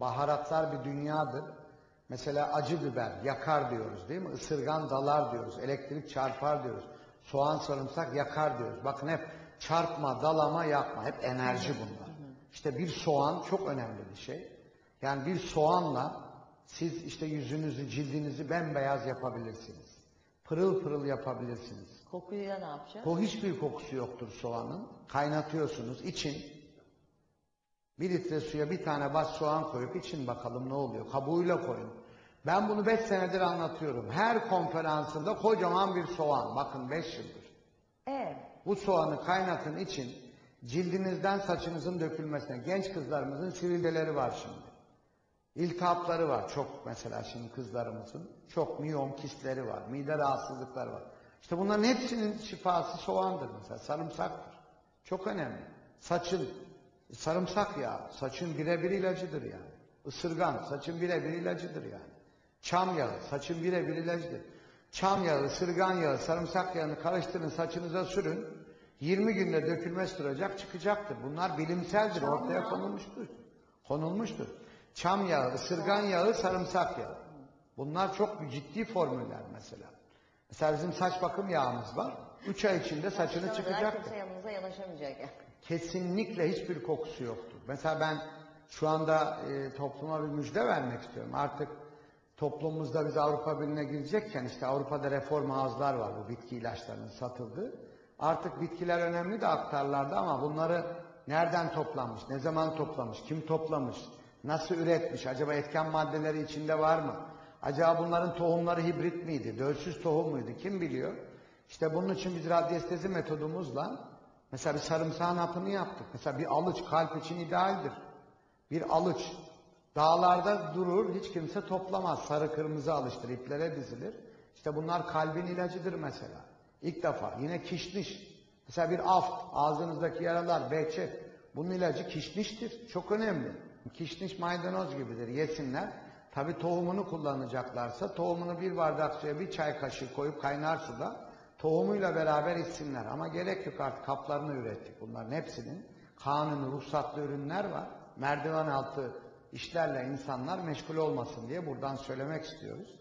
Baharatlar bir dünyadır. Mesela acı biber yakar diyoruz değil mi? Isırgan dalar diyoruz. Elektrik çarpar diyoruz. Soğan sarımsak yakar diyoruz. Bakın hep çarpma, dalama, yakma. Hep enerji bunlar. İşte bir soğan çok önemli bir şey. Yani bir soğanla siz işte yüzünüzü, cildinizi bembeyaz yapabilirsiniz. Pırıl pırıl yapabilirsiniz. Kokuyla ne yapacağız? O hiçbir kokusu yoktur soğanın. Kaynatıyorsunuz, için. Bir litre suya bir tane baş soğan koyup için bakalım ne oluyor. Kabuğuyla koyun. Ben bunu beş senedir anlatıyorum. Her konferansında kocaman bir soğan. Bakın beş yıldır. Evet. Bu soğanı kaynatın için cildinizden saçınızın dökülmesine. Genç kızlarımızın sivildeleri var şimdi. İltihapları var çok mesela şimdi kızlarımızın. Çok miyom kistleri var. Mide rahatsızlıkları var. İşte bunların hepsinin şifası soğandır mesela. Sarımsaktır. Çok önemli. Saçın, sarımsak yağı, saçın birebir ilacıdır yani. Isırgan, saçın birebir ilacıdır yani. Çam yağı, saçın birebir ilacıdır. Çam yağı, ısırgan yağı, sarımsak yağını karıştırın, saçınıza sürün. 20 günde dökülmesi duracak, çıkacaktır. Bunlar bilimseldir, Çam ortaya yağı. konulmuştur. Konulmuştur. Çam yağı, ısırgan yağı, sarımsak yağı. Bunlar çok ciddi formüller mesela. Mesela bizim saç bakım yağımız var. 3 ay içinde saçını çıkacaktır. Kimse yanınıza yanaşamayacak yani. Kesinlikle hiçbir kokusu yoktur. Mesela ben şu anda e, topluma bir müjde vermek istiyorum. Artık toplumumuzda biz Avrupa Birliği'ne girecekken işte Avrupa'da reform ağızlar var bu bitki ilaçlarının satıldığı. Artık bitkiler önemli de aktarlarda ama bunları nereden toplamış, ne zaman toplamış, kim toplamış, nasıl üretmiş, acaba etken maddeleri içinde var mı? Acaba bunların tohumları hibrit miydi, dölsüz tohum muydu, kim biliyor? İşte bunun için biz radyestezi metodumuzla mesela bir sarımsağın hapını yaptık. Mesela bir alıç kalp için idealdir. Bir alıç dağlarda durur, hiç kimse toplamaz. Sarı kırmızı alıştır, iplere dizilir. İşte bunlar kalbin ilacıdır mesela. İlk defa. Yine kişniş. Mesela bir aft, ağzınızdaki yaralar, behçet. Bunun ilacı kişniştir. Çok önemli. Kişniş maydanoz gibidir. Yesinler. Tabi tohumunu kullanacaklarsa tohumunu bir bardak suya bir çay kaşığı koyup kaynar suda tohumuyla beraber içsinler. Ama gerek yok artık kaplarını ürettik bunların hepsinin. Kanuni ruhsatlı ürünler var. Merdiven altı işlerle insanlar meşgul olmasın diye buradan söylemek istiyoruz.